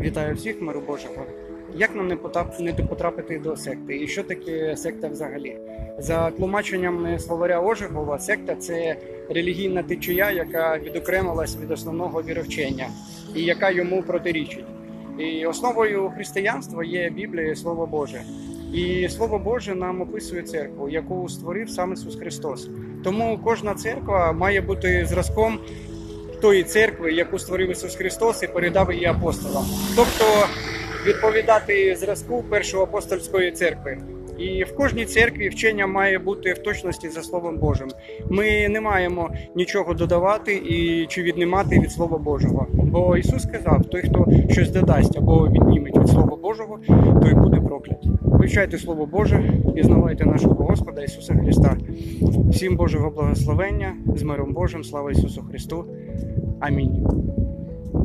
Вітаю всіх, миру Божого. Як нам не потрапити до секти? І що таке секта взагалі? За тлумаченням словаря Ожегова, секта це релігійна течія, яка відокремилась від основного віровчення і яка йому протирічить. І основою християнства є Біблія і Слово Боже. І Слово Боже нам описує церкву, яку створив сам Ісус Христос. Тому кожна церква має бути зразком тої церкви, яку створив Ісус Христос і передав її апостолам. Тобто відповідати зразку першої апостольської церкви. І в кожній церкві вчення має бути в точності за Словом Божим. Ми не маємо нічого додавати і чи віднімати від Слова Божого. Бо Ісус сказав: той, хто щось додасть або відніметь від Слова Божого, той буде проклятий. Вивчайте Слово Боже, пізнавайте нашого Господа Ісуса Христа. Всім Божого благословення з миром Божим, слава Ісусу Христу. Амінь.